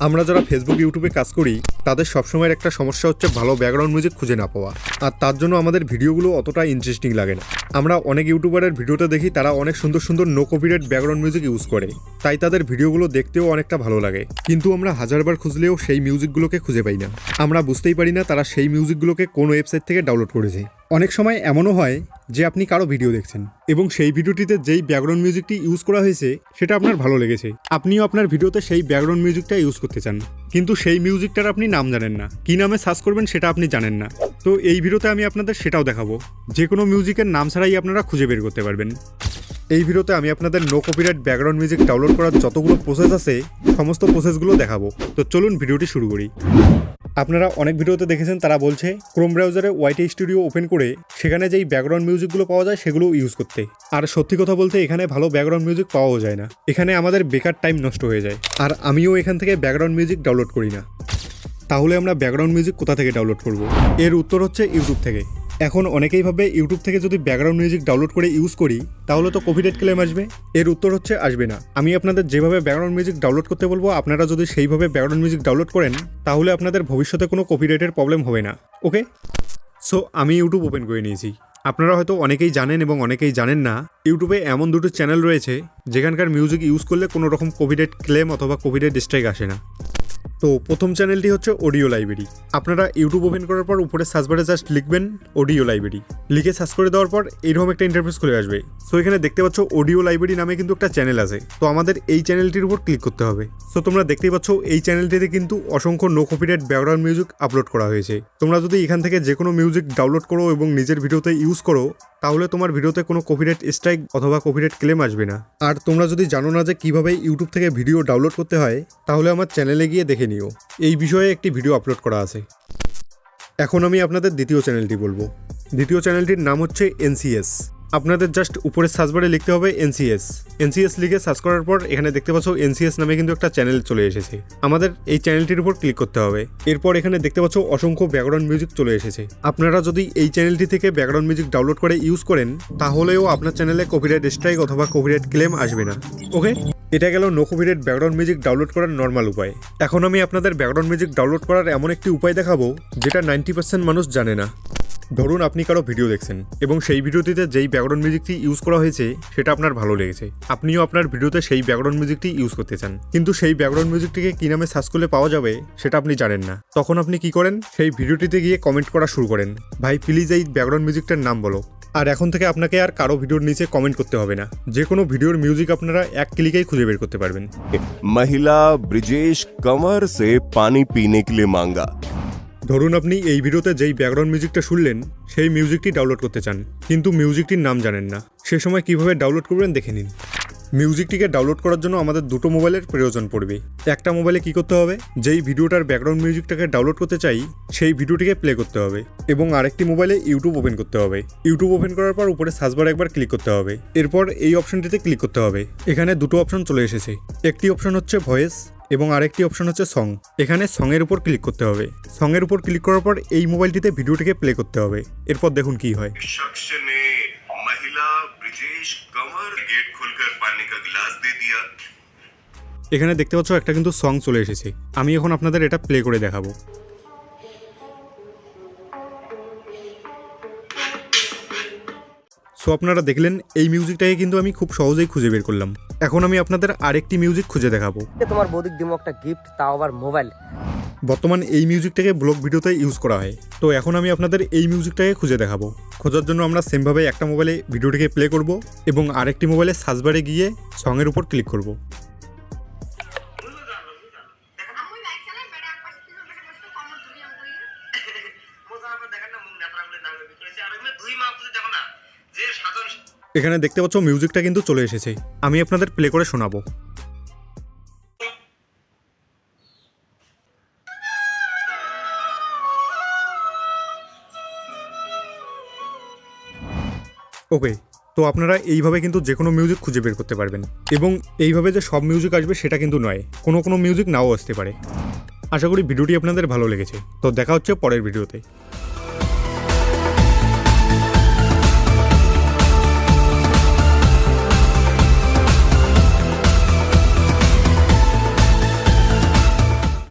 আমরা যারা ফেসবুক ইউটিউবে কাজ করি, তাদের সবসময়ের একটা সমস্যা হচ্ছে ভালো ব্যাকগ্রাউন্ড মিউজিক খুঁজে না পাওয়া। আর তার জন্য আমাদের ভিডিওগুলো অতটা ইন্টারেস্টিং লাগে না। আমরা অনেক ইউটিউবারের ভিডিওতে দেখি, তারা অনেক সুন্দর সুন্দর no copyright background music use করে। তাই তাদের ভিডিওগুলো দেখতেও অনেকটা ভালো লাগে। কিন্তু আমরা হাজারবার খুঁজলেও সেই মিউজিকগুলোকে খুঁজে পাই না। আমরা বুঝতেই পারি না তারা সেই মিউজিকগুলোকে কোন ওয়েবসাইট থেকে ডাউনলোড করেছে। অনেক সময় এমনও হয় যে আপনি কারও ভিডিও দেখছেন এবং সেই ভিডিওটিতে যেই ব্যাকগ্রাউন্ড মিউজিকটি ইউজ করা হয়েছে, সেটা আপনার ভালো লেগেছে। আপনিও আপনার ভিডিওতে সেই ব্যাকগ্রাউন্ড মিউজিকটা ইউজ করতে চান। কিন্তু সেই মিউজিকটার আপনি নাম জানেন না। কি নামে সার্চ করবেন সেটা আপনি জানেন না। তো এই ভিডিওতে আমি আপনাদের সেটাও দেখাবো। যে কোনো মিউজিকের নাম ছাড়াই আপনারা খুঁজে বের করতে পারবেন। এই ভিডিওতে আমি আপনাদের no copyright background music download করার যতগুলো প্রসেস আছে, সমস্ত প্রসেসগুলো দেখাবো। তো চলুন ভিডিওটি শুরু করি। আপনারা অনেক ভিডিওতে দেখেছেন, তারা বলছে ক্রোম ব্রাউজারে ওয়াইটি স্টুডিও ওপেন করে সেখানে যেই ব্যাকগ্রাউন্ড মিউজিকগুলো পাওয়া যায় সেগুলো ইউজ করতে। আর সত্যি কথা বলতে, এখানে ভালো ব্যাকগ্রাউন্ড মিউজিক পাওয়াও যায় না। এখানে আমাদের বেকার টাইম নষ্ট হয়ে যায়। আর আমিও এখান থেকে ব্যাকগ্রাউন্ড মিউজিক ডাউনলোড করি না। তাহলে আমরা ব্যাকগ্রাউন্ড মিউজিক কোথা থেকে ডাউনলোড করব? এর উত্তর হচ্ছে ইউটিউব থেকে। এখন অনেকেই ভাবে ইউটিউব থেকে যদি ব্যাকগ্রাউন্ড মিউজিক ডাউনলোড করে ইউজ করি, তাহলে তো কপিরাইট ক্লেম আসবে। এর উত্তর হচ্ছে আসবে না। আমি আপনাদের যেভাবে ব্যাকগ্রাউন্ড মিউজিক ডাউনলোড করতে বলব, আপনারা যদি সেইভাবে ব্যাকগ্রাউন্ড মিউজিক ডাউনলোড করেন, তাহলে আপনাদের ভবিষ্যতে কোনো কপিরাইটের প্রবলেম হবে না। ওকে সো আমি ইউটিউব ওপেন করে নিয়েছি। আপনারা হয়তো অনেকেই জানেন এবং অনেকেই জানেন না ইউটিউবে এমন দুটো চ্যানেল রয়েছে, যেখানকার মিউজিক ইউজ করলে কোনো রকম কপিরাইট ক্লেম অথবা কপিরাইট স্ট্রাইক আসে না। তো প্রথম চ্যানেলটি হচ্ছে অডিও লাইব্রেরি আপনারা ইউটিউব ওপেন করার পর উপরে সার্চ বারে জাস্ট লিখবেন অডিও লাইব্রেরি লিখে সার্চ করে দেওয়ার পর এইরকম একটা ইন্টারফেস খুলে আসবে। সো এখানে দেখতে পাচ্ছ অডিও লাইব্রেরি নামে কিন্তু একটা চ্যানেল আছে। তো আমাদের এই চ্যানেলটির উপর ক্লিক করতে হবে। সো তোমরা দেখতেই পাচ্ছ এই চ্যানেলটিতে কিন্তু অসংখ্য no copyright background music upload করা হয়েছে। তোমরা যদি এখান থেকে যে কোনো মিউজিক ডাউনলোড করো এবং নিজের ভিডিওতে ইউজ করো তাহলে তোমার ভিডিওতে কোনো কপিরাইট স্ট্রাইক অথবা কপিরাইট ক্লেম আসবে না। আর তোমরা যদি জানো না যে কীভাবে ইউটিউব থেকে ভিডিও ডাউনলোড করতে হয়, তাহলে আমার চ্যানেলে গিয়ে দেখে নিও। এই বিষয়ে একটি ভিডিও আপলোড করা আছে। এখন আমি আপনাদের দ্বিতীয় চ্যানেলটি বলব। দ্বিতীয় চ্যানেলটির নাম হচ্ছে এনসিএস আপনাদের জাস্ট উপরে সার্চ বারে লিখতে হবে এনসিএস এনসিএস লিখে সার্চ করার পর এখানে দেখতে পাচ্ছ এনসিএস নামে কিন্তু একটা চ্যানেল চলে এসেছে। আমাদের এই চ্যানেলটির উপর ক্লিক করতে হবে। এরপর এখানে দেখতে পাচ্ছ অসংখ্য ব্যাকগ্রাউন্ড মিউজিক চলে এসেছে। আপনারা যদি এই চ্যানেলটি থেকে ব্যাকগ্রাউন্ড মিউজিক ডাউনলোড করে ইউজ করেন, তাহলেও আপনার চ্যানেলে কপিরাইট স্ট্রাইক অথবা কপিরাইট ক্লেম আসবে না। ওকে এটা গেল no copyright background music download করার নর্মাল উপায়। এখন আমি আপনাদের ব্যাকগ্রাউন্ড মিউজিক ডাউনলোড করার এমন একটি উপায় দেখাবো, যেটা নাইনটি পার্সেন্ট মানুষ জানে না। ধরুন আপনি কারো ভিডিও দেখছেন এবং সেই ভিডিওটিতে যেই ব্যাকগ্রাউন্ড মিউজিকটি ইউজ করা হয়েছে সেটা আপনার ভালো লেগেছে আপনিও আপনার ভিডিওতে সেই ব্যাকগ্রাউন্ড মিউজিকটি ইউজ করতে চান কিন্তু সেই ব্যাকগ্রাউন্ড মিউজিকটিকে কি নামে সার্চ করলে পাওয়া যাবে সেটা আপনি জানেন না তখন আপনি কি করেন সেই ভিডিওটিতে গিয়ে কমেন্ট করা শুরু করেন ভাই প্লিজ এই ব্যাকগ্রাউন্ড মিউজিকটার নাম বলো আর এখন থেকে আপনাকে আর কারো ভিডিওর নিচে কমেন্ট করতে হবে না যে কোনো ভিডিওর মিউজিক আপনারা এক ক্লিকেই খুঁজে বের করতে পারবেন महिला ब्रिजेश कंवर से पानी पीने के लिए मांगा ধরুন আপনি এই ভিডিওতে যেই ব্যাকগ্রাউন্ড মিউজিকটা শুনলেন, সেই মিউজিকটি ডাউনলোড করতে চান, কিন্তু মিউজিকটির নাম জানেন না। সে সময় কীভাবে ডাউনলোড করবেন দেখে নিন। মিউজিকটিকে ডাউনলোড করার জন্য আমাদের দুটো মোবাইলের প্রয়োজন পড়বে। একটা মোবাইলে কি করতে হবে? যেই ভিডিওটার ব্যাকগ্রাউন্ড মিউজিকটাকে ডাউনলোড করতে চাই, সেই ভিডিওটিকে প্লে করতে হবে। এবং আরেকটি মোবাইলে ইউটিউব ওপেন করতে হবে। ইউটিউব ওপেন করার পর উপরে সার্চবার একবার ক্লিক করতে হবে। এরপর এই অপশনটিতে ক্লিক করতে হবে। এখানে দুটো অপশন চলে এসেছে। একটি অপশন হচ্ছে ভয়েস এবং আরেকটি অপশন হচ্ছে সং এখানে সংয়ের উপর ক্লিক করতে হবে। সংয়ের উপর ক্লিক করার পর এই মোবাইলটিতে ভিডিওটিকে প্লে করতে হবে। এরপর দেখুন কি হয়। এখানে দেখতে পাচ্ছ একটা কিন্তু সং চলে এসেছে। আমি এখন আপনাদের এটা প্লে করে দেখাবো। সো আপনারা দেখলেন এই মিউজিকটাকে কিন্তু আমি খুব সহজেই খুঁজে বের করলাম। এখন আমি আপনাদের আরেকটি মিউজিক খুঁজে দেখাবো। তোমার বৌদিক দিমকটা একটা গিফট তাও আবার মোবাইল বর্তমান এই মিউজিকটাকে ব্লগ ভিডিওতে ইউজ করা হয়। তো এখন আমি আপনাদের এই মিউজিকটাকে খুঁজে দেখাবো। খোঁজার জন্য আমরা সেমভাবে একটা মোবাইলে ভিডিওটিকে প্লে করব এবং আরেকটি মোবাইলে সার্চবারে গিয়ে সঙের উপর ক্লিক করব। এখানে দেখতে পাচ্ছ মিউজিকটা কিন্তু চলে এসেছে। আমি আপনাদের প্লে করে শোনাবো। ওকে তো আপনারা এইভাবে কিন্তু যে কোনো মিউজিক খুঁজে বের করতে পারবেন। এবং এইভাবে যে সব মিউজিক আসবে সেটা কিন্তু নয়, কোনো কোনো মিউজিক নাও আসতে পারে। আশা করি ভিডিওটি আপনাদের ভালো লেগেছে। তো দেখা হচ্ছে পরের ভিডিওতে